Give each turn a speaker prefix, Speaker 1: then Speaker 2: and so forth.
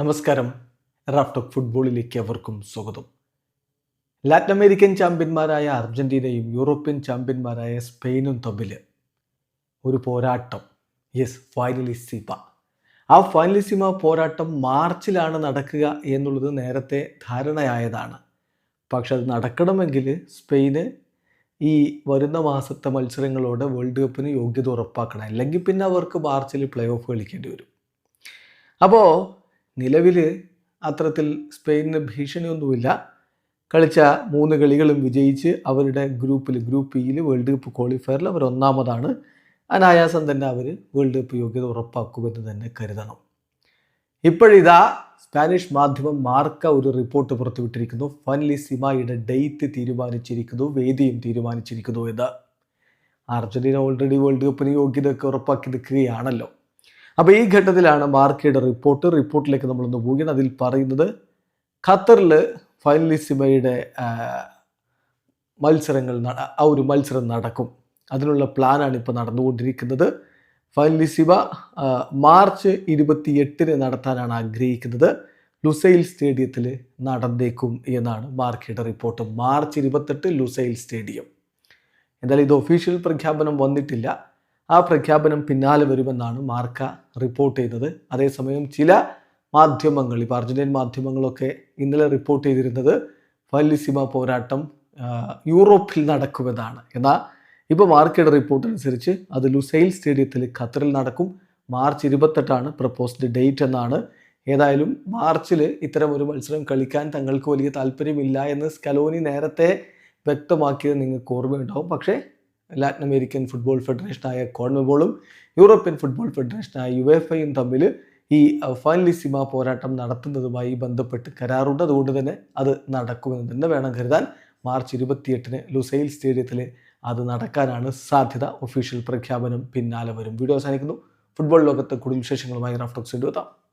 Speaker 1: നമസ്കാരം. റാഫ്റ്റോക്ക് ഫുട്ബോളിലേക്ക് അവർക്കും സ്വാഗതം. ലാറ്റിൻ അമേരിക്കൻ ചാമ്പ്യന്മാരായ അർജന്റീനയും യൂറോപ്യൻ ചാമ്പ്യന്മാരായ സ്പെയിനും തമ്മിൽ ഒരു പോരാട്ടം. യെസ് ഫൈനലിസിമ ആ ഫൈനലിസിമ പോരാട്ടം മാർച്ചിലാണ് നടക്കുക എന്നുള്ളത് നേരത്തെ ധാരണയായതാണ്. പക്ഷെ അത് നടക്കണമെങ്കിൽ സ്പെയിന് ഈ വരുന്ന മാസത്തെ മത്സരങ്ങളോടെ വേൾഡ് കപ്പിന് യോഗ്യത ഉറപ്പാക്കണം. അല്ലെങ്കിൽ പിന്നെ അവർക്ക് മാർച്ചിൽ പ്ലേ ഓഫ് കളിക്കേണ്ടി വരും. അപ്പോൾ നിലവിൽ അത്തരത്തിൽ സ്പെയിനിന് ഭീഷണിയൊന്നുമില്ല. കളിച്ച മൂന്ന് കളികളും വിജയിച്ച് അവരുടെ ഗ്രൂപ്പിൽ ഗ്രൂപ്പ് ഇയിൽ വേൾഡ് കപ്പ് ക്വാളിഫയറിൽ അവർ ഒന്നാമതാണ്. അനായാസം തന്നെ അവർ വേൾഡ് കപ്പ് യോഗ്യത ഉറപ്പാക്കുമെന്ന് തന്നെ കരുതണം. ഇപ്പോഴിതാ സ്പാനിഷ് മാധ്യമം മാർക്ക ഒരു റിപ്പോർട്ട് പുറത്തുവിട്ടിരിക്കുന്നു. ഫൻലിസിമയുടെ ഡേറ്റ് തീരുമാനിച്ചിരിക്കുന്നു വേദിയും തീരുമാനിച്ചിരിക്കുന്നു എന്ന്. അർജന്റീന ഓൾറെഡി വേൾഡ് കപ്പിന് യോഗ്യതയൊക്കെ ഉറപ്പാക്കി നിൽക്കുകയാണല്ലോ. അപ്പോൾ ഈ ഘട്ടത്തിലാണ് മാർക്കയുടെ റിപ്പോർട്ട്. റിപ്പോർട്ടിലേക്ക് നമ്മളൊന്ന് പോവുകയാണ്. അതിൽ പറയുന്നത് ഖത്തറിൽ ഫൈനലിസിമയുടെ സിമയുടെ മത്സരങ്ങൾ ആ ഒരു മത്സരം നടക്കും. അതിനുള്ള പ്ലാനാണ് ഇപ്പോൾ നടന്നുകൊണ്ടിരിക്കുന്നത്. ഫൈനലിസിമ മാർച്ച് ഇരുപത്തി എട്ടിന് നടത്താനാണ് ആഗ്രഹിക്കുന്നത്. ലുസൈൽ സ്റ്റേഡിയത്തിൽ നടന്നേക്കും എന്നാണ് മാർക്കയുടെ റിപ്പോർട്ട്. മാർച്ച് ഇരുപത്തെട്ട് ലുസൈൽ സ്റ്റേഡിയം. എന്തായാലും ഇത് ഒഫീഷ്യൽ പ്രഖ്യാപനം വന്നിട്ടില്ല. ആ പ്രഖ്യാപനം പിന്നാലെ വരുമെന്നാണ് മാർക്ക റിപ്പോർട്ട് ചെയ്തത്. അതേസമയം ചില മാധ്യമങ്ങൾ ഇപ്പോൾ അർജന്റീൻ മാധ്യമങ്ങളൊക്കെ ഇന്നലെ റിപ്പോർട്ട് ചെയ്തിരുന്നത് ഫലിസിമ പോരാട്ടം യൂറോപ്പിൽ നടക്കുമെന്നാണ്. എന്നാൽ ഇപ്പോൾ മാർക്കയുടെ റിപ്പോർട്ട് അനുസരിച്ച് അത് ലുസൈൽ സ്റ്റേഡിയത്തിൽ ഖത്തറിൽ നടക്കും. മാർച്ച് ഇരുപത്തെട്ടാണ് പ്രപ്പോസ്ഡ് ഡേറ്റ് എന്നാണ്. ഏതായാലും മാർച്ചിൽ ഇത്തരം ഒരു മത്സരം കളിക്കാൻ തങ്ങൾക്ക് വലിയ താല്പര്യമില്ല എന്ന് സ്കലോനി നേരത്തെ വ്യക്തമാക്കിയത് നിങ്ങൾക്ക് ഓർമ്മയുണ്ടാവും. പക്ഷേ ലാറ്റിൻ അമേരിക്കൻ ഫുട്ബോൾ ഫെഡറേഷനായ കോൺമബോളും യൂറോപ്യൻ ഫുട്ബോൾ ഫെഡറേഷനായ യു എഫ് ഐയും തമ്മിൽ ഈ ഫൈനലി ഫൈനലിസിമ പോരാട്ടം നടത്തുന്നതുമായി ബന്ധപ്പെട്ട് കരാറുണ്ട്. അതുകൊണ്ട് തന്നെ അത് നടക്കുമെന്ന് തന്നെ വേണം കരുതാൻ. മാർച്ച് ഇരുപത്തിയെട്ടിന് ലുസൈൽ സ്റ്റേഡിയത്തിൽ അത് നടക്കാനാണ് സാധ്യത. ഒഫീഷ്യൽ പ്രഖ്യാപനം പിന്നാലെ വരും. വീഡിയോ അവസാനിക്കുന്നു. ഫുട്ബോൾ ലോകത്തെ കൂടുതൽ വിശേഷങ്ങളുമായി റാഫ്റ്റോക്സ് എത്താം.